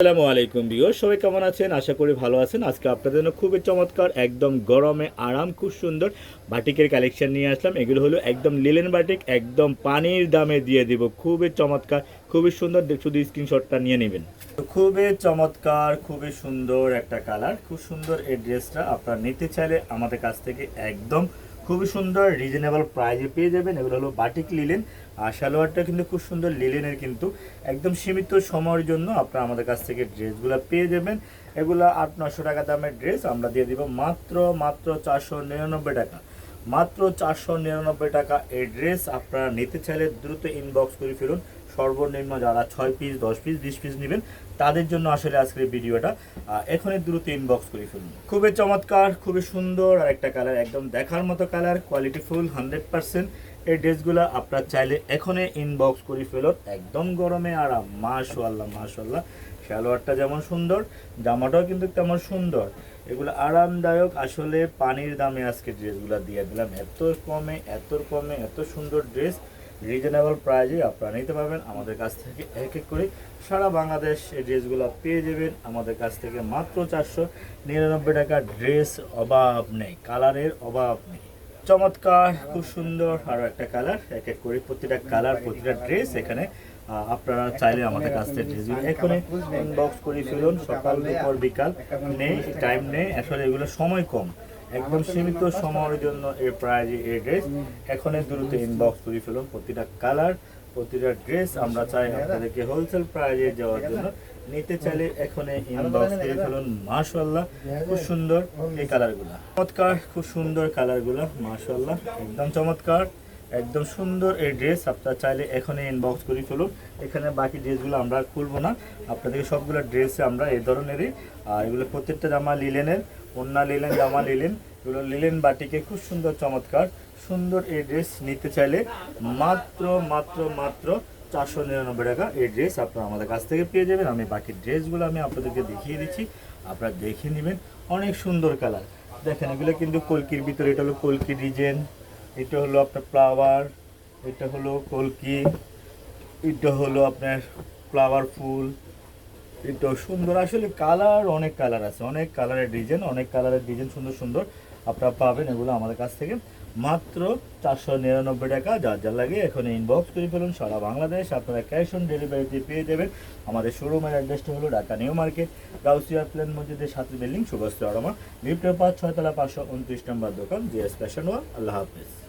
আসসালামু আলাইকুম বিও সবাই কেমন আছেন? আশা করি ভালো আছেন। আজকে আপনাদের জন্য খুবই চমৎকার, একদম গরমে আরাম, খুব সুন্দর বাটিকের কালেকশন নিয়ে আসলাম। এগুলো হলো একদম লিলেন বাটিক একদম পানির দামে দিয়ে দিব। খুবই চমৎকার, খুবই সুন্দর। শুধু স্ক্রিনশটটা নিয়ে নেবেন। খুবই চমৎকার, খুবই সুন্দর একটা কালার খুব সুন্দর এই ড্রেসটা আপনারা নিতে চাইলে আমাদের কাছ থেকে একদম খুবই সুন্দর রিজনেবল প্রাইজে পেয়ে যাবেন। এগুলো হলো বাটিক লিলেন আর সালোয়ারটা কিন্তু খুব সুন্দর লিলেনের কিন্তু। একদম সীমিত সময়ের জন্য আপনারা আমাদের কাছ থেকে ড্রেসগুলো পেয়ে যাবেন। এগুলো আট নশো টাকা দামের ড্রেস। আমরা দিয়ে দিব মাত্র মাত্র চারশো নিরানব্বই টাকা। মাত্র চারশো নিরানব্বই টাকা এই ড্রেস আপনারা নিতে চাইলে দ্রুত ইনবক্স করে ফেলুন। সর্বনিম্ন যারা ছয় পিস দশ পিস বিশ পিস নেবেন, তাদের জন্য আসলে আজকের ভিডিওটা এখনই দ্রুত ইনবক্স করে ফেলুন। খুবই চমৎকার, খুবই সুন্দর আর একটা কালার একদম দেখার মতো কালার কোয়ালিটিফুল হান্ড্রেড পার্সেন্ট এই ড্রেসগুলো আপনার চাইলে এখনই ইনবক্স করে ফেলুন, একদম গরমে আরাম মাশাল্লাহ মাশাল্লাহ সালোয়ারটা যেমন সুন্দর, জামাটাও কিন্তু তেমন সুন্দর। এগুলো আরামদায়ক, আসলে পানির দামে আজকে ড্রেসগুলো দিয়ে দিলাম। এত কমে এত কমে, এত সুন্দর ড্রেস রিজনেবল প্রাইজে আপনারা নিতে পারবেন। আমাদের কাছ থেকে এক এক করে সারা বাংলাদেশ এই ড্রেসগুলো পেয়ে যাবেন। আমাদের কাছ থেকে মাত্র চারশো নিরানব্বই টাকা ড্রেস অভাব নেই, কালারের অভাব নেই। চমৎকার, খুব সুন্দর আরও একটা কালার, এক এক করে প্রতিটা কালার, প্রতিটা ড্রেস এখানে আপনারা চাইলে আমাদের কাছ থেকে ড্রেসগুলো এখনই ইনবক্স করে ফেলুন। সকাল দুপুর বিকাল নেই টাইম নেই। আসলে এগুলো সময় কম। একদম সীমিত সময়ের জন্য এই প্রাইজে এই ড্রেস এখনই দ্রুত ইনবক্স করে ফেলুন। প্রতিটা কালার প্রতিটা ড্রেস আমরা চাই আপনাদেরকে হোলসেল প্রাইজে যাওয়ার জন্য। নিতে চাইলে এখনই ইনবক্স করে ফেলুন। মাশাল্লাহ খুব সুন্দর এই কালারগুলো চমৎকার, খুব সুন্দর কালারগুলো মাশাল্লাহ একদম চমৎকার। একদম সুন্দর এই ড্রেস আপনারা চাইলে এখনই ইনবক্স করে ফেলুন। এখানে বাকি ড্রেসগুলো আমরা খুলবো না। আপনাদেরকে সবগুলো ড্রেসে আমরা এই ধরনেরই আর এগুলো প্রত্যেকটা জামা লিলেনের অন্যা লিলেন জামা নিলেন, এগুলো লিলেন বাটিকে খুব সুন্দর, চমৎকার। সুন্দর এই ড্রেস নিতে চাইলে মাত্র মাত্র মাত্র চারশো নিরানব্বই টাকা এই ড্রেস আপনারা আমাদের কাছ থেকে পেয়ে যাবেন। আমি বাকি ড্রেসগুলো আমি আপনাদেরকে দেখিয়ে দিচ্ছি। আপনারা দেখে নেবেন, অনেক সুন্দর কালার দেখেন, এগুলো কিন্তু কলকির ভিতরে, এটা হলো কলকি ডিজাইন এটা হলো আপনার ফ্লাওয়ার এটা হলো কলকি, এটা হলো আপনার ফ্লাওয়ার ফুল। এটা সুন্দর, আসলে কালার অনেক কালার আছে, অনেক কালারের ডিজাইন, অনেক কালারের ডিজাইন সুন্দর সুন্দর আপনারা পাবেন এগুলো আমাদের কাছ থেকে। মাত্র চারশো নিরানব্বই টাকা, যার যা লাগে এখন ইনবক্স করে ফেলুন, সারা বাংলাদেশ আপনারা ক্যাশ অন ডেলিভারিতে পেয়ে যাবেন। আমাদের শোরুমের অ্যাড্রেসটা হলো ঢাকা নিউ মার্কেট, গাউসিয়া প্লেন মসজিদের সাথে বিল্ডিং সুভাষ রমা লিফটের পাঁচ, ছয়তলা পাঁচশো উনত্রিশ নম্বর দোকান জিএস ফ্যাশন ওয়াল আল্লাহ হাফিজ।